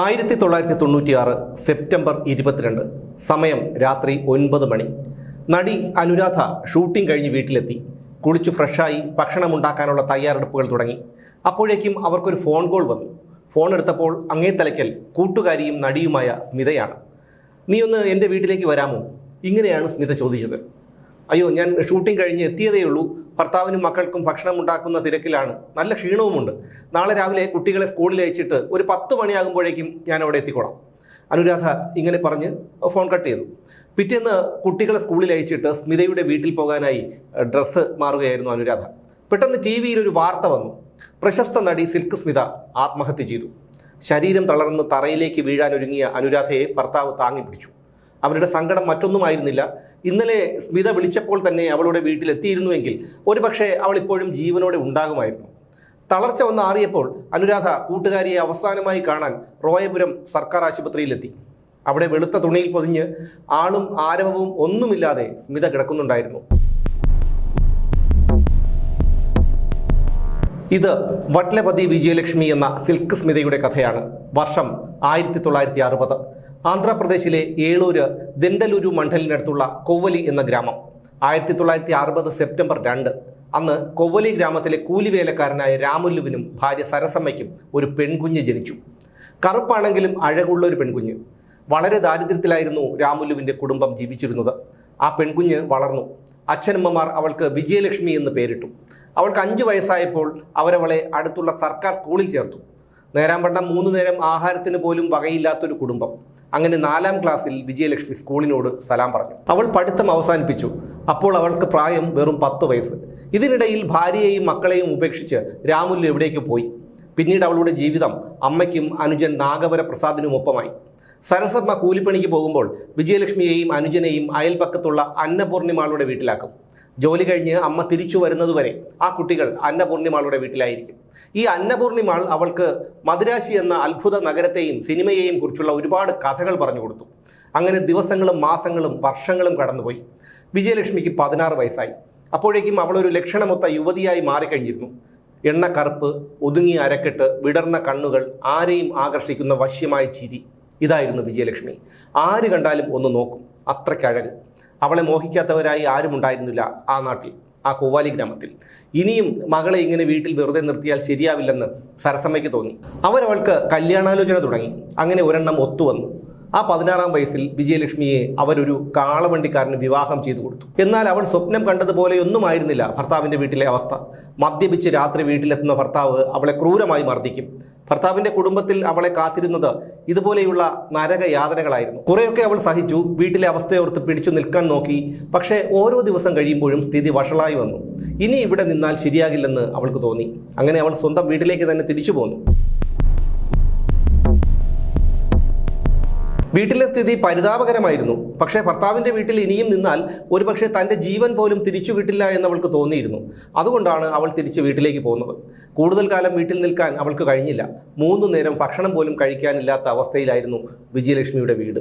ആയിരത്തി തൊള്ളായിരത്തി തൊണ്ണൂറ്റിയാറ് സെപ്റ്റംബർ ഇരുപത്തിരണ്ട് സമയം രാത്രി ഒൻപത് മണി. നടി അനുരാധ ഷൂട്ടിംഗ് കഴിഞ്ഞ് വീട്ടിലെത്തി. കുളിച്ച് ഫ്രഷായി ഭക്ഷണമുണ്ടാക്കാനുള്ള തയ്യാറെടുപ്പുകൾ തുടങ്ങി. അപ്പോഴേക്കും അവർക്കൊരു ഫോൺ കോൾ വന്നു. ഫോൺ എടുത്തപ്പോൾ അങ്ങേ തലയ്ക്കൽ കൂട്ടുകാരിയും നടിയുമായ സ്മിതയാണ്. നീ ഒന്ന് എന്റെ വീട്ടിലേക്ക് വരാമോ? ഇങ്ങനെയാണ് സ്മിത ചോദിച്ചത്. അയ്യോ ഞാൻ ഷൂട്ടിംഗ് കഴിഞ്ഞ് എത്തിയതേ ഉള്ളൂ. ഭർത്താവിനും മക്കൾക്കും ഭക്ഷണം ഉണ്ടാക്കുന്ന തിരക്കിലാണ്. നല്ല ക്ഷീണവുമുണ്ട്. നാളെ രാവിലെ കുട്ടികളെ സ്കൂളിൽ അയച്ചിട്ട് ഒരു പത്ത് മണിയാകുമ്പോഴേക്കും ഞാൻ അവിടെ എത്തിക്കോളാം. അനുരാധ ഇങ്ങനെ പറഞ്ഞ് ഫോൺ കട്ട് ചെയ്തു. പിറ്റേന്ന് കുട്ടികളെ സ്കൂളിൽ അയച്ചിട്ട് സ്മിതയുടെ വീട്ടിൽ പോകാനായി ഡ്രസ്സ് മാറുകയായിരുന്നു അനുരാധ. പെട്ടെന്ന് ടി വിയിൽ ഒരു വാർത്ത വന്നു. പ്രശസ്ത നടി സിൽക്ക് സ്മിത ആത്മഹത്യ ചെയ്തു. ശരീരം തളർന്ന് തറയിലേക്ക് വീഴാനൊരുങ്ങിയ അനുരാധയെ ഭർത്താവ് താങ്ങിപ്പിടിച്ചു അവരുടെ സങ്കടം മറ്റൊന്നുമായിരുന്നില്ല ഇന്നലെ സ്മിത വിളിച്ചപ്പോൾ തന്നെ അവളുടെ വീട്ടിലെത്തിയിരുന്നുവെങ്കിൽ ഒരുപക്ഷെ അവൾ ഇപ്പോഴും ജീവനോടെ ഉണ്ടാകുമായിരുന്നു. തളർച്ച ഒന്ന് ആറിയപ്പോൾ അനുരാധ കൂട്ടുകാരിയെ അവസാനമായി കാണാൻ റോയപുരം സർക്കാർ ആശുപത്രിയിലെത്തി അവിടെ വെളുത്ത തുണിയിൽ പൊതിഞ്ഞ് ആളും ആരവവും ഒന്നുമില്ലാതെ സ്മിത കിടക്കുന്നുണ്ടായിരുന്നു. ഇത് വട്ലപതി വിജയലക്ഷ്മി എന്ന സിൽക്ക് സ്മിതയുടെ കഥയാണ്. വർഷം ആയിരത്തി തൊള്ളായിരത്തി അറുപത്. ആന്ധ്രാപ്രദേശിലെ ഏളൂര് ദെണ്ടലൂരു മണ്ഡലിനടുത്തുള്ള കൊവ്വലി എന്ന ഗ്രാമം. ആയിരത്തി തൊള്ളായിരത്തി അറുപത് സെപ്റ്റംബർ രണ്ട്. അന്ന് കൊവ്വലി ഗ്രാമത്തിലെ കൂലിവേലക്കാരനായ രാമുല്ലുവിനും ഭാര്യ സരസമ്മയ്ക്കും ഒരു പെൺകുഞ്ഞ് ജനിച്ചു. കറുപ്പാണെങ്കിലും അഴകുള്ള ഒരു പെൺകുഞ്ഞ്. വളരെ ദാരിദ്ര്യത്തിലായിരുന്നു രാമുല്ലുവിന്റെ കുടുംബം ജീവിച്ചിരുന്നത്. ആ പെൺകുഞ്ഞ് വളർന്നു. അച്ഛനമ്മമാർ അവൾക്ക് വിജയലക്ഷ്മി എന്ന് പേരിട്ടു. അവൾക്ക് അഞ്ച് വയസ്സായപ്പോൾ അവരവളെ അടുത്തുള്ള സർക്കാർ സ്കൂളിൽ ചേർത്തു. നേരാമ്പണ്ടം മൂന്ന് നേരം ആഹാരത്തിന് പോലും വകയില്ലാത്തൊരു കുടുംബം. അങ്ങനെ നാലാം ക്ലാസ്സിൽ വിജയലക്ഷ്മി സ്കൂളിനോട് സലാം പറഞ്ഞു. അവൾ പഠിത്തം അവസാനിപ്പിച്ചു. അപ്പോൾ അവൾക്ക് പ്രായം വെറും പത്ത് വയസ്സ്. ഇതിനിടയിൽ ഭാര്യയെയും മക്കളെയും ഉപേക്ഷിച്ച് രാമുല്ലു എവിടേക്ക് പോയി? പിന്നീട് അവളുടെ ജീവിതം അമ്മയ്ക്കും അനുജൻ നാഗവര പ്രസാദിനുമൊപ്പമായി സരസമ്മ കൂലിപ്പണിക്ക് പോകുമ്പോൾ വിജയലക്ഷ്മിയെയും അനുജനെയും അയൽപക്കത്തുള്ള അന്നപൂർണിമാളുടെ വീട്ടിലാക്കും. ജോലി കഴിഞ്ഞ് അമ്മ തിരിച്ചു വരുന്നതുവരെ ആ കുട്ടികൾ അന്നപൂർണിമാളുടെ വീട്ടിലായിരിക്കും. ഈ അന്നപൂർണിമാൾ അവൾക്ക് മദുരാശി എന്ന അത്ഭുത നഗരത്തെയും സിനിമയെയും കുറിച്ചുള്ള ഒരുപാട് കഥകൾ പറഞ്ഞു കൊടുത്തു. അങ്ങനെ ദിവസങ്ങളും മാസങ്ങളും വർഷങ്ങളും കടന്നുപോയി. വിജയലക്ഷ്മിക്ക് പതിനാറ് വയസ്സായി. അപ്പോഴേക്കും അവളൊരു ലക്ഷണമൊത്ത യുവതിയായി മാറിക്കഴിഞ്ഞിരുന്നു. എണ്ണ കറുപ്പ് ഒതുങ്ങിയ അരക്കെട്ട് വിടർന്ന കണ്ണുകൾ ആരെയും ആകർഷിക്കുന്ന വശ്യമായ ചിരി. ഇതായിരുന്നു വിജയലക്ഷ്മി. ആര് കണ്ടാലും ഒന്ന് നോക്കും. അത്രയ്ക്കഴക് അവളെ മോഹിക്കാത്തവരായി ആരും ഉണ്ടായിരുന്നില്ല ആ നാട്ടിൽ ആ കോവാലി ഗ്രാമത്തിൽ. ഇനിയും മകളെ ഇങ്ങനെ വീട്ടിൽ വെറുതെ നിർത്തിയാൽ ശരിയാവില്ലെന്ന് സരസമ്മയ്ക്ക് തോന്നി. അവരവൾക്ക് കല്യാണാലോചന തുടങ്ങി. അങ്ങനെ ഒരെണ്ണം ഒത്തുവന്നു. ആ പതിനാറാം വയസ്സിൽ വിജയലക്ഷ്മിയെ അവരൊരു കാളവണ്ടിക്കാരന് വിവാഹം ചെയ്തു കൊടുത്തു. എന്നാൽ അവൾ സ്വപ്നം കണ്ടതുപോലെയൊന്നുമായിരുന്നില്ല ഭർത്താവിന്റെ വീട്ടിലെ അവസ്ഥ. മദ്യപിച്ച് രാത്രി വീട്ടിലെത്തുന്ന ഭർത്താവ് അവളെ ക്രൂരമായി മർദ്ദിക്കും. ഭർത്താവിന്റെ കുടുംബത്തിൽ അവളെ കാത്തിരുന്നത് ഇതുപോലെയുള്ള നരകയാതനകളായിരുന്നു കുറേയൊക്കെ അവൾ സഹിച്ചു വീട്ടിലെ അവസ്ഥയോർത്ത് പിടിച്ചു നിൽക്കാൻ നോക്കി. പക്ഷേ ഓരോ ദിവസം കഴിയുമ്പോഴും സ്ഥിതി വഷളായി വന്നു. ഇനി ഇവിടെ നിന്നാൽ ശരിയാകില്ലെന്ന് അവൾക്ക് തോന്നി. അങ്ങനെ അവൾ സ്വന്തം വീട്ടിലേക്ക് തന്നെ തിരിച്ചു പോന്നു. വീട്ടിലെ സ്ഥിതി പരിതാപകരമായിരുന്നു. പക്ഷേ ഭർത്താവിന്റെ വീട്ടിൽ ഇനിയും നിന്നാൽ ഒരുപക്ഷെ തന്റെ ജീവൻ പോലും തിരിച്ചു കിട്ടില്ല എന്നവൾക്ക് തോന്നിയിരുന്നു. അതുകൊണ്ടാണ് അവൾ തിരിച്ച് വീട്ടിലേക്ക് പോകുന്നത്. കൂടുതൽ കാലം വീട്ടിൽ നിൽക്കാൻ അവൾക്ക് കഴിഞ്ഞില്ല. മൂന്നു നേരം ഭക്ഷണം പോലും കഴിക്കാനില്ലാത്ത അവസ്ഥയിലായിരുന്നു വിജയലക്ഷ്മിയുടെ വീട്.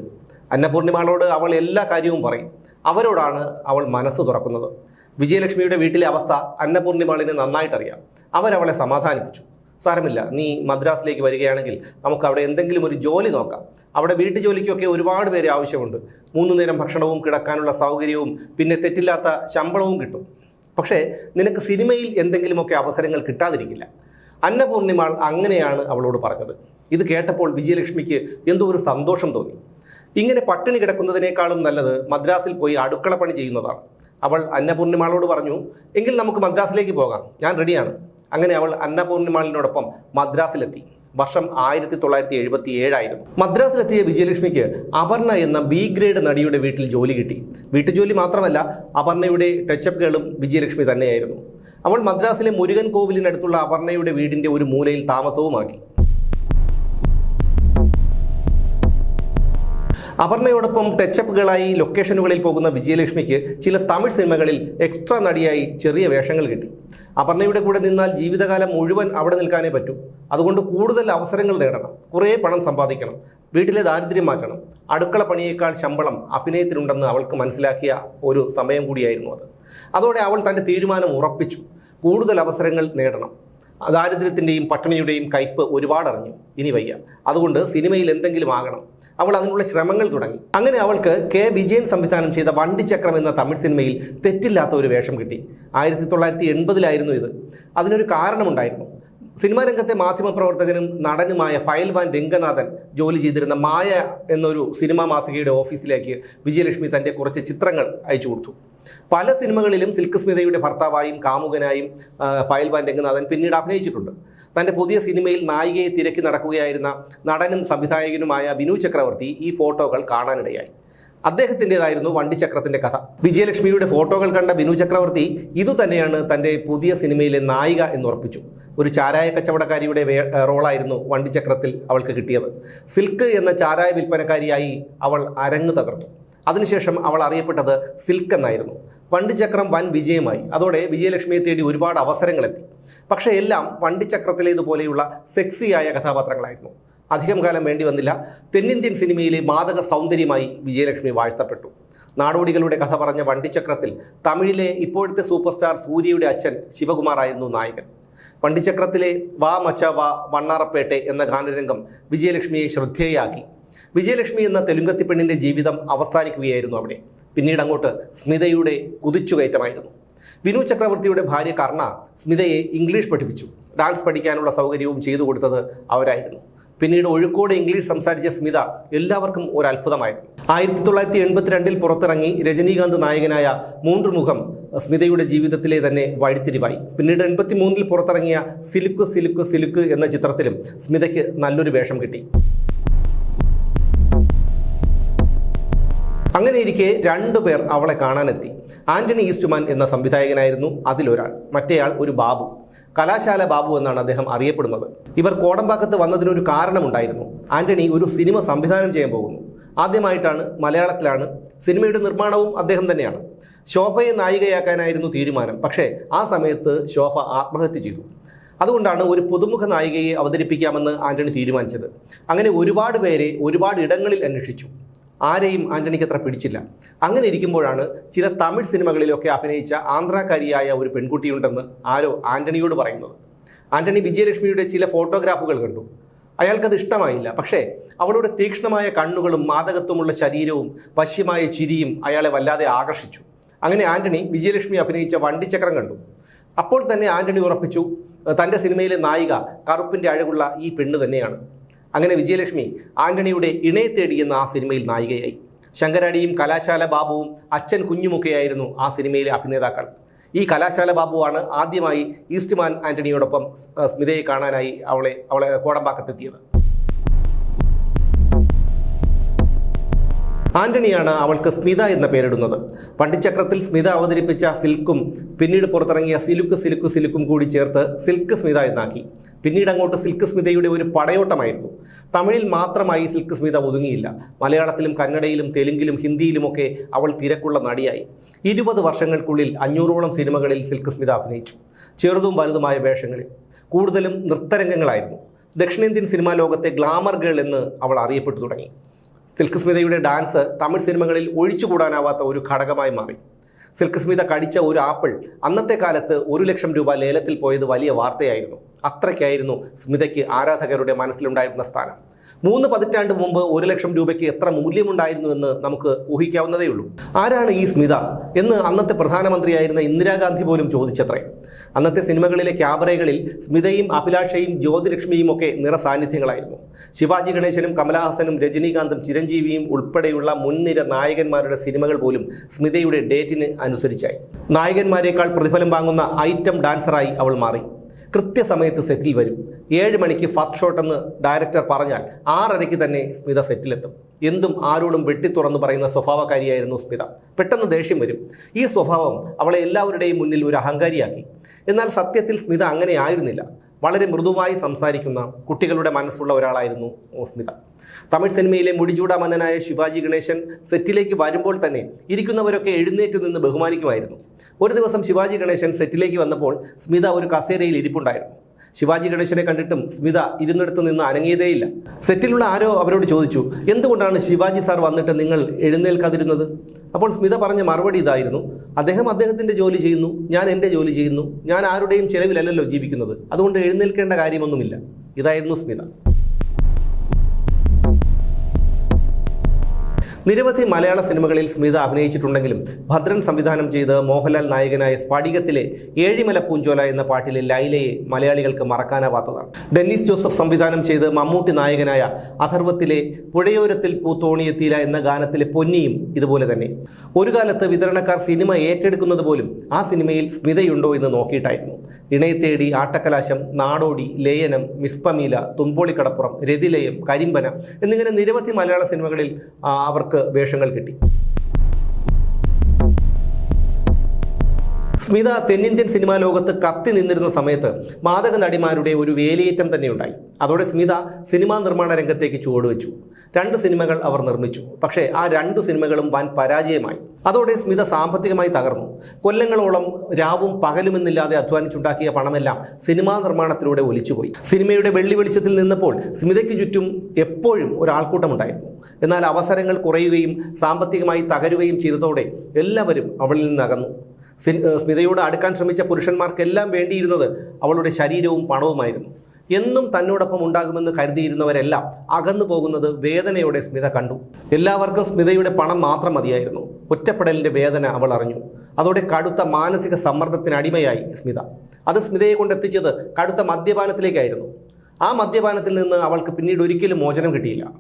അന്നപൂർണിമാളോട് അവൾ എല്ലാ കാര്യവും പറയും. അവരോടാണ് അവൾ മനസ്സ് തുറക്കുന്നത്. വിജയലക്ഷ്മിയുടെ വീട്ടിലെ അവസ്ഥ അന്നപൂർണിമാളിന് നന്നായിട്ടറിയാം. അവരവളെ സമാധാനിപ്പിച്ചു. സാരമില്ല. നീ മദ്രാസിലേക്ക് വരികയാണെങ്കിൽ നമുക്ക് അവിടെ എന്തെങ്കിലും ഒരു ജോലി നോക്കാം. അവിടെ വീട്ടു ജോലിക്കൊക്കെ ഒരുപാട് പേര് ആവശ്യമുണ്ട്. മൂന്നു നേരം ഭക്ഷണവും കിടക്കാനുള്ള സൗകര്യവും പിന്നെ തെറ്റില്ലാത്ത ശമ്പളവും കിട്ടും. പക്ഷേ നിനക്ക് സിനിമയിൽ എന്തെങ്കിലുമൊക്കെ അവസരങ്ങൾ കിട്ടാതിരിക്കില്ല. അന്നപൂർണിമാൾ അങ്ങനെയാണ് അവളോട് പറഞ്ഞത്. ഇത് കേട്ടപ്പോൾ വിജയലക്ഷ്മിക്ക് എന്തോ ഒരു സന്തോഷം തോന്നി. ഇങ്ങനെ പട്ടിണി കിടക്കുന്നതിനേക്കാളും നല്ലത് മദ്രാസിൽ പോയി അടുക്കള പണി ചെയ്യുന്നതാണ്. അവൾ അന്നപൂർണിമാളോട് പറഞ്ഞു എങ്കിൽ നമുക്ക് മദ്രാസിലേക്ക് പോകാം. ഞാൻ റെഡിയാണ് അങ്ങനെ അവൾ അന്നപൂർണിമാളിനോടൊപ്പം മദ്രാസിലെത്തി. വർഷം ആയിരത്തി തൊള്ളായിരത്തി എഴുപത്തി ഏഴായിരുന്നു മദ്രാസിലെത്തിയ വിജയലക്ഷ്മിക്ക് അപർണ എന്ന ബി ഗ്രേഡ് നടിയുടെ വീട്ടിൽ ജോലി കിട്ടി. വീട്ടുജോലി മാത്രമല്ല അപർണയുടെ ടച്ചപ്പ് ഗേളും വിജയലക്ഷ്മി തന്നെയായിരുന്നു. അവൾ മദ്രാസിലെ മുരുകൻ കോവിലിനടുത്തുള്ള അപർണയുടെ വീടിന്റെ ഒരു മൂലയിൽ താമസവുമാക്കി. അപർണയോടൊപ്പം ടച്ചപ്പുകളായി ലൊക്കേഷനുകളിൽ പോകുന്ന വിജയലക്ഷ്മിക്ക് ചില തമിഴ് സിനിമകളിൽ എക്സ്ട്രാ നടിയായി ചെറിയ വേഷങ്ങൾ കിട്ടി. അപർണയുടെ കൂടെ നിന്നാൽ ജീവിതകാലം മുഴുവൻ അവിടെ നിൽക്കാനേ പറ്റൂ. അതുകൊണ്ട് കൂടുതൽ അവസരങ്ങൾ നേടണം. കുറേ പണം സമ്പാദിക്കണം. വീട്ടിലെ ദാരിദ്ര്യം മാറ്റണം. അടുക്കള പണിയേക്കാൾ ശമ്പളം അഭിനയത്തിനുണ്ടെന്ന് അവൾക്ക് മനസ്സിലാക്കിയ ഒരു സമയം കൂടിയായിരുന്നു അത്. അതോടെ അവൾ തന്റെ തീരുമാനം ഉറപ്പിച്ചു. കൂടുതൽ അവസരങ്ങൾ നേടണം. ദാരിദ്ര്യത്തിന്റെയും പട്ടിണിയുടെയും കയ്പ് ഒരുപാട് അറിഞ്ഞു ഇനി വയ്യ. അതുകൊണ്ട് സിനിമയിൽ എന്തെങ്കിലും ആകണം. അവൾ അതിനുള്ള ശ്രമങ്ങൾ തുടങ്ങി. അങ്ങനെ അവൾക്ക് കെ. വിജയൻ സംവിധാനം ചെയ്ത വണ്ടിചക്രം എന്ന തമിഴ് സിനിമയിൽ തെറ്റില്ലാത്ത ഒരു വേഷം കിട്ടി. ആയിരത്തി തൊള്ളായിരത്തി എൺപതിലായിരുന്നു ഇത്. അതിനൊരു കാരണമുണ്ടായിരുന്നു. സിനിമാ രംഗത്തെ മാധ്യമപ്രവർത്തകനും നടനുമായ ഫയൽവാൻ രംഗനാഥൻ ജോലി ചെയ്തിരുന്ന മായ എന്നൊരു സിനിമാ മാസികയുടെ ഓഫീസിലേക്ക് വിജയലക്ഷ്മി തന്റെ കുറച്ച് ചിത്രങ്ങൾ അയച്ചു കൊടുത്തു. പല സിനിമകളിലും സിൽക്ക് സ്മിതയുടെ ഭർത്താവായും കാമുകനായും ഫയൽവാൻ രംഗനാഥൻ പിന്നീട് അഭിനയിച്ചിട്ടുണ്ട്. തന്റെ പുതിയ സിനിമയിൽ നായികയെ തിരക്കി നടക്കുകയായിരുന്ന നടനും സംവിധായകനുമായ വിനു ചക്രവർത്തി ഈ ഫോട്ടോകൾ കാണാനിടയായി. അദ്ദേഹത്തിന്റെതായിരുന്നു വണ്ടിചക്രത്തിന്റെ കഥ. വിജയലക്ഷ്മിയുടെ ഫോട്ടോകൾ കണ്ട ബിനു ചക്രവർത്തി ഇതുതന്നെയാണ് തന്റെ പുതിയ സിനിമയിലെ നായിക എന്ന് ഉറപ്പിച്ചു ഒരു ചാരായ കച്ചവടക്കാരിയുടെ റോളായിരുന്നു വണ്ടിച്ചക്രത്തിൽ അവൾക്ക് കിട്ടിയത്. സിൽക്ക് എന്ന ചാരായ വിൽപ്പനക്കാരിയായി അവൾ അരങ്ങ് തകർത്തു. അതിനുശേഷം അവൾ അറിയപ്പെട്ടത് സിൽക്ക് എന്നായിരുന്നു. വണ്ടിച്ചക്രം വൻ വിജയമായി. അതോടെ വിജയലക്ഷ്മിയെ തേടി ഒരുപാട് അവസരങ്ങളെത്തി. പക്ഷേ എല്ലാം വണ്ടിച്ചക്രത്തിലേതുപോലെയുള്ള സെക്സിയായ കഥാപാത്രങ്ങളായിരുന്നു. അധികം കാലം വേണ്ടി വന്നില്ല. തെന്നിന്ത്യൻ സിനിമയിലെ മാതക സൗന്ദര്യമായി വിജയലക്ഷ്മി വാഴ്ത്തപ്പെട്ടു. നാടോടികളുടെ കഥ പറഞ്ഞ വണ്ടിച്ചക്രത്തിൽ തമിഴിലെ ഇപ്പോഴത്തെ സൂപ്പർ സ്റ്റാർ സൂര്യയുടെ അച്ഛൻ ശിവകുമാറായിരുന്നു നായകൻ. വണ്ടിച്ചക്രത്തിലെ വാ മച്ച വാ വണ്ണാറപ്പേട്ടെ എന്ന ഗാനരംഗം വിജയലക്ഷ്മിയെ ശ്രദ്ധേയാക്കി. വിജയലക്ഷ്മി എന്ന തെലുങ്കത്തി പെണ്ണിന്റെ ജീവിതം അവസാനിക്കുകയായിരുന്നു അവിടെ. പിന്നീട് അങ്ങോട്ട് സ്മിതയുടെ കുതിച്ചുകയറ്റമായിരുന്നു. വിനു ചക്രവർത്തിയുടെ ഭാര്യ കർണ സ്മിതയെ ഇംഗ്ലീഷ് പഠിപ്പിച്ചു. ഡാൻസ് പഠിക്കാനുള്ള സൗകര്യവും ചെയ്തു കൊടുത്തത് അവരായിരുന്നു. പിന്നീട് ഒഴുക്കോട് ഇംഗ്ലീഷ് സംസാരിച്ച സ്മിത എല്ലാവർക്കും ഒരു അത്ഭുതമായിരുന്നു ആയിരത്തി തൊള്ളായിരത്തി എൺപത്തിരണ്ടിൽ പുറത്തിറങ്ങി രജനീകാന്ത് നായകനായ മൂണ്ടുമുഖം സ്മിതയുടെ ജീവിതത്തിലെ തന്നെ വഴിത്തിരിവായി. പിന്നീട് എൺപത്തി മൂന്നിൽ പുറത്തിറങ്ങിയ സിലുക്ക് സിലുക്ക് സിലുക്ക് എന്ന ചിത്രത്തിലും സ്മിതയ്ക്ക് നല്ലൊരു വേഷം കിട്ടി. അങ്ങനെ ഇരിക്കെ രണ്ടുപേർ അവളെ കാണാനെത്തി. ആന്റണി ഈസ്റ്റ്മാൻ എന്ന സംവിധായകനായിരുന്നു അതിലൊരാൾ. മറ്റേയാൾ ഒരു ബാബു. കലാശാല ബാബു എന്നാണ് അദ്ദേഹം അറിയപ്പെടുന്നത്. ഇവർ കോടമ്പാക്കത്ത് വന്നതിനൊരു കാരണമുണ്ടായിരുന്നു. ആന്റണി ഒരു സിനിമ സംവിധാനം ചെയ്യാൻ പോകുന്നു. ആദ്യമായിട്ടാണ് മലയാളത്തിലാണ് സിനിമയുടെ നിർമ്മാണവും അദ്ദേഹം തന്നെയാണ്. ശോഭയെ നായികയാക്കാനായിരുന്നു തീരുമാനം. പക്ഷേ ആ സമയത്ത് ശോഭ ആത്മഹത്യ ചെയ്തു. അതുകൊണ്ടാണ് ഒരു പുതുമുഖ നായികയെ അവതരിപ്പിക്കാമെന്ന് ആന്റണി തീരുമാനിച്ചത്. അങ്ങനെ ഒരുപാട് പേരെ ഒരുപാട് ഇടങ്ങളിൽ അന്വേഷിച്ചു. ആരെയും ആന്റണിക്ക് അത്ര പിടിച്ചില്ല. അങ്ങനെ ഇരിക്കുമ്പോഴാണ് ചില തമിഴ് സിനിമകളിലൊക്കെ അഭിനയിച്ച ആന്ധ്രാക്കാരിയായ ഒരു പെൺകുട്ടിയുണ്ടെന്ന് ആരോ ആന്റണിയോട് പറയുന്നത്. ആന്റണി വിജയലക്ഷ്മിയുടെ ചില ഫോട്ടോഗ്രാഫുകൾ കണ്ടു. അയാൾക്കത് ഇഷ്ടമായില്ല. പക്ഷേ അവളുടെ തീക്ഷ്ണമായ കണ്ണുകളും മാതകത്വമുള്ള ശരീരവും വശ്യമായ ചിരിയും അയാളെ വല്ലാതെ ആകർഷിച്ചു. അങ്ങനെ ആന്റണി വിജയലക്ഷ്മി അഭിനയിച്ച വണ്ടിച്ചക്രം കണ്ടു. അപ്പോൾ തന്നെ ആന്റണി ഉറപ്പിച്ചു തന്റെ സിനിമയിലെ നായിക കറുപ്പിന്റെ അഴകുള്ള ഈ പെണ്ണ് തന്നെയാണ്. അങ്ങനെ വിജയലക്ഷ്മി ആന്റണിയുടെ ഇണയെ തേടി എന്ന ആ സിനിമയിൽ നായികയായി. ശങ്കരാടിയും കലാശാല ബാബുവും അച്ഛൻ കുഞ്ഞുമൊക്കെയായിരുന്നു ആ സിനിമയിലെ അഭിനേതാക്കൾ. ഈ കലാശാല ബാബുവാണ് ആദ്യമായി ഈസ്റ്റ്മാൻ ആന്റണിയോടൊപ്പം സ്മിതയെ കാണാനായി അവളെ അവളെ കോടമ്പാക്കത്തെത്തിയത്. ആന്റണിയാണ് അവൾക്ക് സ്മിത എന്ന പേരിടുന്നത്. പണ്ടിച്ചക്രത്തിൽ സ്മിത അവതരിപ്പിച്ച സിൽക്കും പിന്നീട് പുറത്തിറങ്ങിയ സിലുക്ക് സിലുക്ക് സിലുക്കും കൂടി ചേർത്ത് സിൽക്ക് സ്മിത എന്നാക്കി. പിന്നീട് അങ്ങോട്ട് സിൽക്ക് സ്മിതയുടെ ഒരു പടയോട്ടമായിരുന്നു. തമിഴിൽ മാത്രമായി സിൽക്ക് സ്മിത ഒതുങ്ങിയില്ല. മലയാളത്തിലും കന്നഡയിലും തെലുങ്കിലും ഹിന്ദിയിലുമൊക്കെ അവൾ തിരക്കുള്ള നടിയായി. ഇരുപത് വർഷങ്ങൾക്കുള്ളിൽ അഞ്ഞൂറോളം സിനിമകളിൽ സിൽക്ക് സ്മിത അഭിനയിച്ചു. ചെറുതും വലുതുമായ വേഷങ്ങളിൽ. കൂടുതലും നൃത്തരംഗങ്ങളായിരുന്നു. ദക്ഷിണേന്ത്യൻ സിനിമാ ലോകത്തെ ഗ്ലാമർ ഗേൾ എന്ന് അവൾ അറിയപ്പെട്ടു തുടങ്ങി. സിൽക്ക് സ്മിതയുടെ ഡാൻസ് തമിഴ് സിനിമകളിൽ ഒഴിച്ചുകൂടാനാവാത്ത ഒരു ഘടകമായി മാറി. സിൽക്ക് സ്മിത കടിച്ച ഒരു ആപ്പിൾ അന്നത്തെ കാലത്ത് ഒരു ലക്ഷം രൂപ ലേലത്തിൽ പോയത് വലിയ വാർത്തയായിരുന്നു. അത്രയ്ക്കായിരുന്നു സ്മിതയ്ക്ക് ആരാധകരുടെ മനസ്സിലുണ്ടായിരുന്ന സ്ഥാനം. മൂന്ന് പതിറ്റാണ്ട് മുമ്പ് ഒരു ലക്ഷം രൂപയ്ക്ക് എത്ര മൂല്യമുണ്ടായിരുന്നു എന്ന് നമുക്ക് ഊഹിക്കാവുന്നതേ ഉള്ളൂ. ആരാണ് ഈ സ്മിത എന്ന് അന്നത്തെ പ്രധാനമന്ത്രിയായിരുന്ന ഇന്ദിരാഗാന്ധി പോലും ചോദിച്ചത്രേ. അന്നത്തെ സിനിമകളിലെ ക്യാമറകളിൽ സ്മിതയും അഭിലാഷയും ജ്യോതിലക്ഷ്മിയും ഒക്കെ നിറസാന്നിധ്യങ്ങളായിരുന്നു ശിവാജി ഗണേശനും കമലഹാസനും രജനീകാന്തും ചിരഞ്ജീവിയും ഉൾപ്പെടെയുള്ള മുൻനിര നായകന്മാരുടെ സിനിമകൾ പോലും സ്മിതയുടെ ഡേറ്റിന് അനുസരിച്ചായി. നായകന്മാരെക്കാൾ പ്രതിഫലം വാങ്ങുന്ന ഐറ്റം ഡാൻസറായി അവൾ മാറി. കൃത്യസമയത്ത് സെറ്റിൽ വരും. ഏഴ് മണിക്ക് ഫസ്റ്റ് ഷോട്ടെന്ന് ഡയറക്ടർ പറഞ്ഞാൽ ആറരയ്ക്ക് തന്നെ സ്മിത സെറ്റിലെത്തും. എന്തും ആരോടും വെട്ടിത്തുറന്ന് പറയുന്ന സ്വഭാവക്കാരിയായിരുന്നു സ്മിത. പെട്ടെന്ന് ദേഷ്യം വരും. ഈ സ്വഭാവം അവളെ എല്ലാവരുടെയും മുന്നിൽ ഒരു അഹങ്കാരിയാക്കി. എന്നാൽ സത്യത്തിൽ സ്മിത അങ്ങനെ ആയിരുന്നില്ല. വളരെ മൃദുവായി സംസാരിക്കുന്ന കുട്ടികളുടെ മനസ്സുള്ള ഒരാളായിരുന്നു സ്മിത. തമിഴ് സിനിമയിലെ മുടിചൂട മന്നനായ ശിവാജി ഗണേശൻ സെറ്റിലേക്ക് വരുമ്പോൾ തന്നെ ഇരിക്കുന്നവരൊക്കെ എഴുന്നേറ്റ് നിന്ന് ബഹുമാനിക്കുമായിരുന്നു. ഒരു ദിവസം ശിവാജി ഗണേശൻ സെറ്റിലേക്ക് വന്നപ്പോൾ സ്മിത ഒരു കസേരയിൽ ഇരിപ്പുണ്ടായിരുന്നു. ശിവാജി ഗണേശനെ കണ്ടിട്ടും സ്മിത ഇരുന്നിടത്ത് നിന്ന് അനങ്ങിയതേയില്ല. സെറ്റിലുള്ള ആരോ അവരോട് ചോദിച്ചു എന്തുകൊണ്ടാണ് ശിവാജി സാർ വന്നിട്ട് നിങ്ങൾ എഴുന്നേൽക്കാതിരുന്നത്? അപ്പോൾ സ്മിത പറഞ്ഞ മറുപടി ഇതായിരുന്നു അദ്ദേഹം അദ്ദേഹത്തിന്റെ ജോലി ചെയ്യുന്നു ഞാൻ എന്റെ ജോലി ചെയ്യുന്നു ഞാൻ ആരുടെയും ചെലവിലല്ലല്ലോ ജീവിക്കുന്നത് അതുകൊണ്ട് എഴുന്നേൽക്കേണ്ട കാര്യമൊന്നുമില്ല. ഇതായിരുന്നു സ്മിത. നിരവധി മലയാള സിനിമകളിൽ സ്മിത അഭിനയിച്ചിട്ടുണ്ടെങ്കിലും ഭദ്രൻ സംവിധാനം ചെയ്ത് മോഹൻലാൽ നായകനായ സ്ഫടികത്തിലെ ഏഴിമല പൂഞ്ചോല എന്ന പാട്ടിലെ ലൈലയെ മലയാളികൾക്ക് മറക്കാനാവാത്തതാണ്. ഡെന്നിസ് ജോസഫ് സംവിധാനം ചെയ്ത് മമ്മൂട്ടി നായകനായ അഥർവത്തിലെ പുഴയോരത്തിൽ പൂത്തോണിയെത്തിയില്ല എന്ന ഗാനത്തിലെ പൊന്നിയും ഇതുപോലെ തന്നെ. ഒരു കാലത്ത് വിതരണക്കാർ സിനിമ ഏറ്റെടുക്കുന്നത് പോലും ആ സിനിമയിൽ സ്മിതയുണ്ടോ എന്ന് നോക്കിയിട്ടായിരുന്നു. ഇണയെ തേടി ആട്ടക്കലാശം നാടോടി ലയനം മിസ്പമീല തുമ്പോളിക്കടപ്പുറം രതിലയം കരിമ്പന എന്നിങ്ങനെ നിരവധി മലയാള സിനിമകളിൽ അവർക്ക് വേഷങ്ങൾ കിട്ടി. സ്മിത തെന്നിന്ത്യൻ സിനിമാ ലോകത്ത് കത്തി നിന്നിരുന്ന സമയത്ത് മാതക നടിമാരുടെ ഒരു വേലിയേറ്റം തന്നെയുണ്ടായി. അതോടെ സ്മിത സിനിമാ നിർമ്മാണ രംഗത്തേക്ക് ചുവടുവെച്ചു. രണ്ട് സിനിമകൾ അവർ നിർമ്മിച്ചു. പക്ഷേ ആ രണ്ട് സിനിമകളും വൻ പരാജയമായി. അതോടെ സ്മിത സാമ്പത്തികമായി തകർന്നു. കൊല്ലങ്ങളോളം രാവും പകലുമെന്നില്ലാതെ അധ്വാനിച്ചുണ്ടാക്കിയ പണമെല്ലാം സിനിമാ നിർമ്മാണത്തിലൂടെ ഒലിച്ചുപോയി. സിനിമയുടെ വെള്ളി വെളിച്ചത്തിൽ നിന്നപ്പോൾ സ്മിതയ്ക്ക് ചുറ്റും എപ്പോഴും ഒരാൾക്കൂട്ടമുണ്ടായിരുന്നു. എന്നാൽ അവസരങ്ങൾ കുറയുകയും സാമ്പത്തികമായി തകരുകയും ചെയ്തതോടെ എല്ലാവരും അവളിൽ നിന്ന് അകന്നു സിൻ- ഏഹ് സ്മിതയോട് അടുക്കാൻ ശ്രമിച്ച പുരുഷന്മാർക്കെല്ലാം വേണ്ടിയിരുന്നത് അവളുടെ ശരീരവും പണവുമായിരുന്നു. എന്നും തന്നോടൊപ്പം ഉണ്ടാകുമെന്ന് കരുതിയിരുന്നവരെല്ലാം അകന്നു പോകുന്നത് വേദനയോടെ സ്മിത കണ്ടു. എല്ലാവർക്കും സ്മിതയുടെ പണം മാത്രം മതിയായിരുന്നു. ഒറ്റപ്പെടലിന്റെ വേദന അവൾ അറിഞ്ഞു. അതോടെ കടുത്ത മാനസിക സമ്മർദ്ദത്തിന് അടിമയായി സ്മിത. അത് സ്മിതയെ കൊണ്ടെത്തിച്ചത് കടുത്ത മദ്യപാനത്തിലേക്കായിരുന്നു. ആ മദ്യപാനത്തിൽ നിന്ന് അവൾക്ക് പിന്നീട് ഒരിക്കലും മോചനം കിട്ടിയില്ല.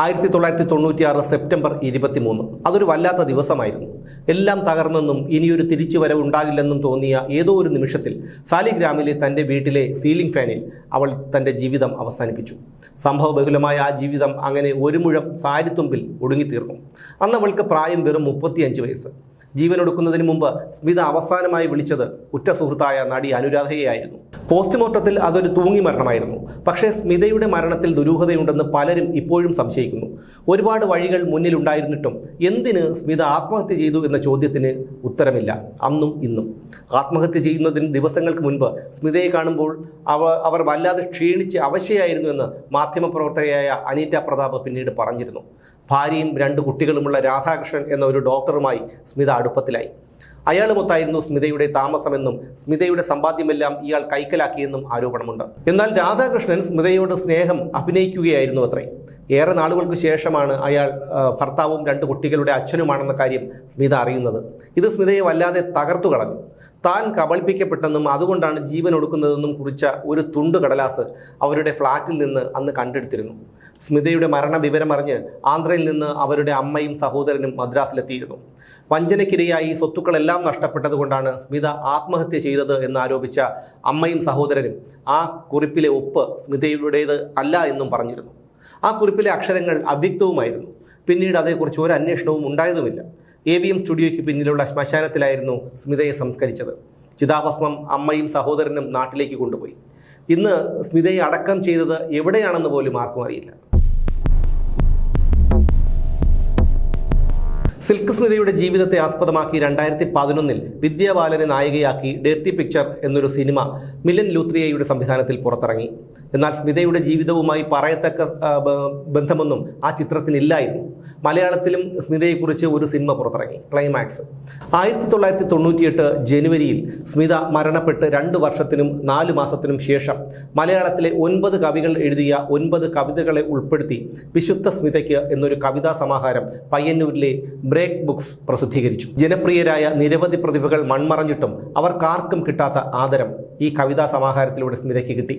ആയിരത്തി തൊള്ളായിരത്തി തൊണ്ണൂറ്റിയാറ് സെപ്റ്റംബർ ഇരുപത്തിമൂന്ന്. അതൊരു വല്ലാത്ത ദിവസമായിരുന്നു. എല്ലാം തകർന്നെന്നും ഇനിയൊരു തിരിച്ചുവരവ് ഉണ്ടാകില്ലെന്നും തോന്നിയ ഏതോ ഒരു നിമിഷത്തിൽ സാലിഗ്രാമിലെ തന്റെ വീട്ടിലെ സീലിംഗ് ഫാനിൽ അവൾ തന്റെ ജീവിതം അവസാനിപ്പിച്ചു. സംഭവബഹുലമായ ആ ജീവിതം അങ്ങനെ ഒരു മുഴം സാരിത്തുമ്പിൽ ഒടുങ്ങിത്തീർന്നു. അന്ന് അവൾക്ക് പ്രായം വെറും മുപ്പത്തിയഞ്ച് വയസ്സ്. ജീവനൊടുക്കുന്നതിന് മുമ്പ് സ്മിത അവസാനമായി വിളിച്ചത് ഉറ്റ സുഹൃത്തായ നടി അനുരാധയെയായിരുന്നു. പോസ്റ്റ്മോർട്ടത്തിൽ അതൊരു തൂങ്ങി മരണമായിരുന്നു. പക്ഷേ സ്മിതയുടെ മരണത്തിൽ ദുരൂഹതയുണ്ടെന്ന് പലരും ഇപ്പോഴും സംശയിക്കുന്നു. ഒരുപാട് വഴികൾ മുന്നിലുണ്ടായിരുന്നിട്ടും എന്തിന് സ്മിത ആത്മഹത്യ ചെയ്തു എന്ന ചോദ്യത്തിന് ഉത്തരമില്ല. അന്നും ഇന്നും. ആത്മഹത്യ ചെയ്യുന്നതിന് ദിവസങ്ങൾക്ക് മുൻപ് സ്മിതയെ കാണുമ്പോൾ അവ അവർ വല്ലാതെ ക്ഷീണിച്ച് അവശയായിരുന്നു എന്ന് മാധ്യമപ്രവർത്തകയായ അനീറ്റ പ്രതാപ് പിന്നീട് പറഞ്ഞിരുന്നു. ഭാര്യയും രണ്ട് കുട്ടികളുമുള്ള രാധാകൃഷ്ണൻ എന്ന ഒരു ഡോക്ടറുമായി സ്മിത അടുപ്പത്തിലായി. അയാളുമൊത്തായിരുന്നു സ്മിതയുടെ താമസമെന്നും സ്മിതയുടെ സമ്പാദ്യമെല്ലാം ഇയാൾ കൈക്കലാക്കിയെന്നും ആരോപണമുണ്ട്. എന്നാൽ രാധാകൃഷ്ണൻ സ്മിതയോട് സ്നേഹം അഭിനയിക്കുകയായിരുന്നു അത്രേ. ഏറെ നാളുകൾക്ക് ശേഷമാണ് അയാൾ ഭർത്താവും രണ്ട് കുട്ടികളുടെ അച്ഛനുമാണെന്ന കാര്യം സ്മിത അറിയുന്നത്. ഇത് സ്മിതയെ വല്ലാതെ തകർത്തു കളഞ്ഞു. താൻ കബളിപ്പിക്കപ്പെട്ടെന്നും അതുകൊണ്ടാണ് ജീവൻ ഒടുക്കുന്നതെന്നും കുറിച്ച ഒരു തുണ്ട് കടലാസ് അവരുടെ ഫ്ളാറ്റിൽ നിന്ന് അന്ന് കണ്ടെടുത്തിരുന്നു. സ്മിതയുടെ മരണ വിവരമറിഞ്ഞ് ആന്ധ്രയിൽ നിന്ന് അവരുടെ അമ്മയും സഹോദരനും മദ്രാസിലെത്തിയിരുന്നു. വഞ്ചനയ്ക്കിരയായി സ്വത്തുക്കളെല്ലാം നഷ്ടപ്പെട്ടതുകൊണ്ടാണ് സ്മിത ആത്മഹത്യ ചെയ്തത് എന്നാരോപിച്ച അമ്മയും സഹോദരനും ആ കുറിപ്പിലെ ഒപ്പ് സ്മിതയുടേത് അല്ല എന്നും പറഞ്ഞിരുന്നു. ആ കുറിപ്പിലെ അക്ഷരങ്ങൾ അവ്യക്തവുമായിരുന്നു. പിന്നീട് അതേക്കുറിച്ച് ഒരു അന്വേഷണവും ഉണ്ടായതുമില്ല എ വി എം സ്റ്റുഡിയോയ്ക്ക് പിന്നിലുള്ള ശ്മശാനത്തിലായിരുന്നു സ്മിതയെ സംസ്കരിച്ചത്. ചിതാഭസ്മം അമ്മയും സഹോദരനും നാട്ടിലേക്ക് കൊണ്ടുപോയി. ഇന്ന് സ്മിതയെ അടക്കം ചെയ്തത് എവിടെയാണെന്ന് പോലും ആർക്കും അറിയില്ല. സിൽക്ക് സ്മിതയുടെ ജീവിതത്തെ ആസ്പദമാക്കി രണ്ടായിരത്തി പതിനൊന്നിൽ വിദ്യാബാലനെ നായികയാക്കി ഡേർട്ടി പിക്ചർ എന്നൊരു സിനിമ മിലൻ ലൂത്രിയയുടെ സംവിധാനത്തിൽ പുറത്തിറങ്ങി. എന്നാൽ സ്മിതയുടെ ജീവിതവുമായി പറയത്തക്ക ബന്ധമൊന്നും ആ ചിത്രത്തിനില്ലായിരുന്നു. മലയാളത്തിലും സ്മിതയെക്കുറിച്ച് ഒരു സിനിമ പുറത്തിറങ്ങി ക്ലൈമാക്സ്. ആയിരത്തി തൊള്ളായിരത്തി തൊണ്ണൂറ്റിയെട്ട് ജനുവരിയിൽ സ്മിത മരണപ്പെട്ട് രണ്ട് വർഷത്തിനും നാല് മാസത്തിനും ശേഷം മലയാളത്തിലെ ഒൻപത് കവികൾ എഴുതിയ ഒൻപത് കവിതകളെ ഉൾപ്പെടുത്തി വിശുദ്ധ സ്മിതയ്ക്ക് എന്നൊരു കവിതാ സമാഹാരം പയ്യന്നൂരിലെ ബ്രേക്ക് ബുക്സ് പ്രസിദ്ധീകരിച്ചു. ജനപ്രിയരായ നിരവധി പ്രതിഭകൾ മൺമറഞ്ഞിട്ടും അവർക്കാർക്കും കിട്ടാത്ത ആദരം ഈ കവിതാ സമാഹാരത്തിലൂടെ സ്മിതയ്ക്ക് കിട്ടി.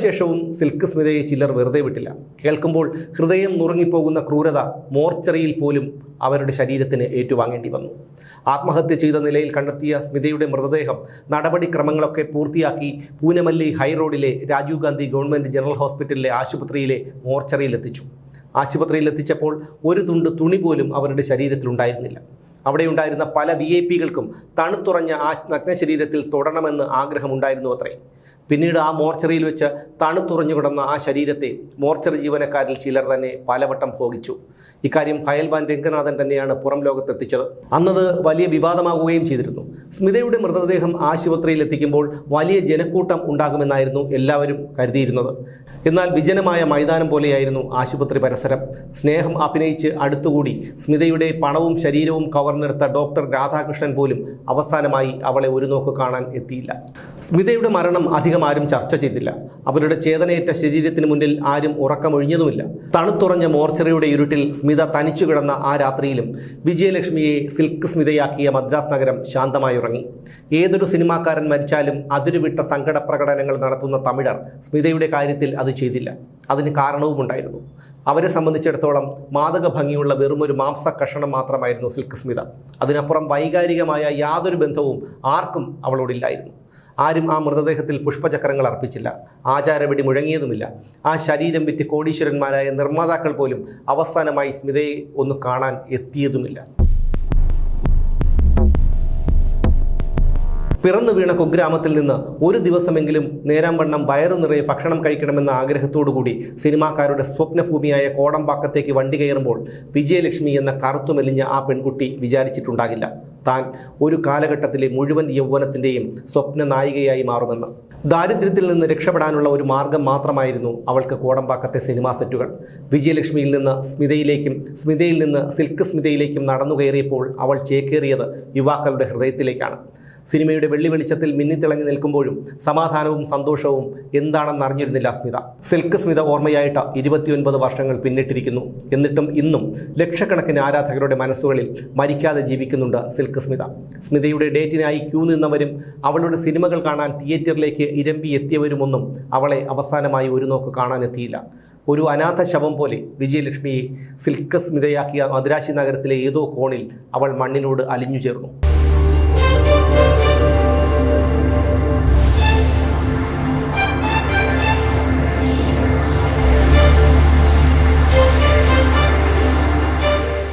മരണശേഷവും സിൽക്ക് സ്മിതയെ ചിലർ വെറുതെ വിട്ടില്ല. കേൾക്കുമ്പോൾ ഹൃദയം നുറങ്ങിപ്പോകുന്ന ക്രൂരത മോർച്ചറിയിൽ പോലും അവരുടെ ശരീരത്തിന് ഏറ്റുവാങ്ങേണ്ടി വന്നു. ആത്മഹത്യ ചെയ്ത നിലയിൽ കണ്ടെത്തിയ സ്മിതയുടെ മൃതദേഹം നടപടിക്രമങ്ങളൊക്കെ പൂർത്തിയാക്കി പൂനമല്ലി ഹൈറോഡിലെ രാജീവ് ഗാന്ധി ഗവൺമെന്റ് ജനറൽ ഹോസ്പിറ്റലിലെ ആശുപത്രിയിലെ മോർച്ചറിയിലെത്തിച്ചു ആശുപത്രിയിലെത്തിച്ചപ്പോൾ ഒരു തുണ്ട് തുണി പോലും അവരുടെ ശരീരത്തിലുണ്ടായിരുന്നില്ല. അവിടെ ഉണ്ടായിരുന്ന പല വി ഐ പികൾക്കും തണുത്തുറഞ്ഞ ആ നഗ്ന ശരീരത്തിൽ തൊടണമെന്ന് ആഗ്രഹമുണ്ടായിരുന്നു അത്രേ. പിന്നീട് ആ മോർച്ചറിയിൽ വെച്ച് തണുത്തുറഞ്ഞു കിടന്ന ആ ശരീരത്തെ മോർച്ചറി ജീവനക്കാരിൽ ചിലർ തന്നെ പലവട്ടം ഭോഗിച്ചു. ഇക്കാര്യം ഫയൽവാൻ രംഗനാഥൻ തന്നെയാണ് പുറം ലോകത്തെത്തിച്ചത്. അന്നത് വലിയ വിവാദമാകുകയും ചെയ്തിരുന്നു. സ്മിതയുടെ മൃതദേഹം ആശുപത്രിയിൽ എത്തിക്കുമ്പോൾ വലിയ ജനക്കൂട്ടം ഉണ്ടാകുമെന്നായിരുന്നു എല്ലാവരും കരുതിയിരുന്നത്. എന്നാൽ വിജനമായ മൈതാനം പോലെയായിരുന്നു ആശുപത്രി പരിസരം. സ്നേഹം അഭിനയിച്ച് അടുത്തുകൂടി സ്മിതയുടെ പണവും ശരീരവും കവർന്നെടുത്ത ഡോക്ടർ രാധാകൃഷ്ണൻ പോലും അവസാനമായി അവളെ ഒരു നോക്ക് കാണാൻ എത്തിയില്ല. സ്മിതയുടെ മരണം അധികം ആരും ചർച്ച ചെയ്തില്ല. അവരുടെ ചേതനയേറ്റ ശരീരത്തിന് മുന്നിൽ ആരും ഉറക്കമൊഴിഞ്ഞതുമില്ല. തണുത്തുറഞ്ഞ മോർച്ചറിയുടെ ഇരുട്ടിൽ സ്മിത തനിച്ചു കിടന്ന ആ രാത്രിയിലും വിജയലക്ഷ്മിയെ സിൽക്ക് സ്മിതയാക്കിയ മദ്രാസ് നഗരം ശാന്തമായി ഉറങ്ങി ഏതൊരു സിനിമാക്കാരൻ മരിച്ചാലും അതിരുവിട്ട സങ്കട പ്രകടനങ്ങൾ നടത്തുന്ന തമിഴർ സ്മിതയുടെ കാര്യത്തിൽ അത് ചെയ്തില്ല. അതിന് കാരണവുമുണ്ടായിരുന്നു. അവരെ സംബന്ധിച്ചിടത്തോളം മാതക ഭംഗിയുള്ള വെറുമൊരു മാംസ കഷണം മാത്രമായിരുന്നു സിൽക്ക് സ്മിത. അതിനപ്പുറം വൈകാരികമായ യാതൊരു ബന്ധവും ആർക്കും അവളോടില്ലായിരുന്നു. ആരും ആ മൃതദേഹത്തിൽ പുഷ്പചക്രങ്ങൾ അർപ്പിച്ചില്ല. ആചാരവെടി മുഴങ്ങിയതുമില്ല. ആ ശരീരം വിറ്റ് കോടീശ്വരന്മാരായ നിർമ്മാതാക്കൾ പോലും അവസാനമായി സ്മിതയെ ഒന്ന് കാണാൻ എത്തിയതുമില്ല. പിറന്നു വീണ കുഗ്രാമത്തിൽ നിന്ന് ഒരു ദിവസമെങ്കിലും നേരാംവണ്ണം വയറു നിറയെ ഭക്ഷണം കഴിക്കണമെന്ന ആഗ്രഹത്തോടുകൂടി സിനിമാക്കാരുടെ സ്വപ്നഭൂമിയായ കോടമ്പാക്കത്തേക്ക് വണ്ടി കയറുമ്പോൾ വിജയലക്ഷ്മി എന്ന കറുത്തുമെലിഞ്ഞ ആ പെൺകുട്ടി വിചാരിച്ചിട്ടുണ്ടാകില്ല. താൻ ഒരു കാലഘട്ടത്തിലെ മുഴുവൻ യൗവനത്തിന്റെയും സ്വപ്ന നായികയായി മാറുമെന്ന്. ദാരിദ്ര്യത്തിൽ നിന്ന് രക്ഷപ്പെടാനുള്ള ഒരു മാർഗം മാത്രമായിരുന്നു അവൾക്ക് കോടമ്പാക്കത്തെ സിനിമാ സെറ്റുകൾ. വിജയലക്ഷ്മിയിൽ നിന്ന് സ്മിതയിലേക്കും സ്മിതയിൽ നിന്ന് സിൽക്ക് സ്മിതയിലേക്കും നടന്നു കയറിയപ്പോൾ അവൾ ചേക്കേറിയത് യുവാക്കളുടെ ഹൃദയത്തിലേക്കാണ്. സിനിമയുടെ വെള്ളി വെളിച്ചത്തിൽ മിന്നിത്തിളങ്ങി നിൽക്കുമ്പോഴും സമാധാനവും സന്തോഷവും എന്താണെന്ന് അറിഞ്ഞിരുന്നില്ല സ്മിത സിൽക്ക് സ്മിത ഓർമ്മയായിട്ട് ഇരുപത്തിയൊൻപത് വർഷങ്ങൾ പിന്നിട്ടിരിക്കുന്നു. എന്നിട്ടും ഇന്നും ലക്ഷക്കണക്കിന് ആരാധകരുടെ മനസ്സുകളിൽ മരിക്കാതെ ജീവിക്കുന്നുണ്ട് സിൽക്ക് സ്മിത. സ്മിതയുടെ ഡേറ്റിനായി ക്യൂ നിന്നവരും അവളുടെ സിനിമകൾ കാണാൻ തിയേറ്ററിലേക്ക് ഇരമ്പി എത്തിയവരുമൊന്നും അവളെ അവസാനമായി ഒരു നോക്ക് കാണാനെത്തിയില്ല. ഒരു അനാഥ ശവം പോലെ വിജയലക്ഷ്മിയെ സിൽക്ക് സ്മിതയാക്കിയ മദ്രാശി നഗരത്തിലെ ഏതോ കോണിൽ അവൾ മണ്ണിനോട് അലിഞ്ഞു ചേർന്നു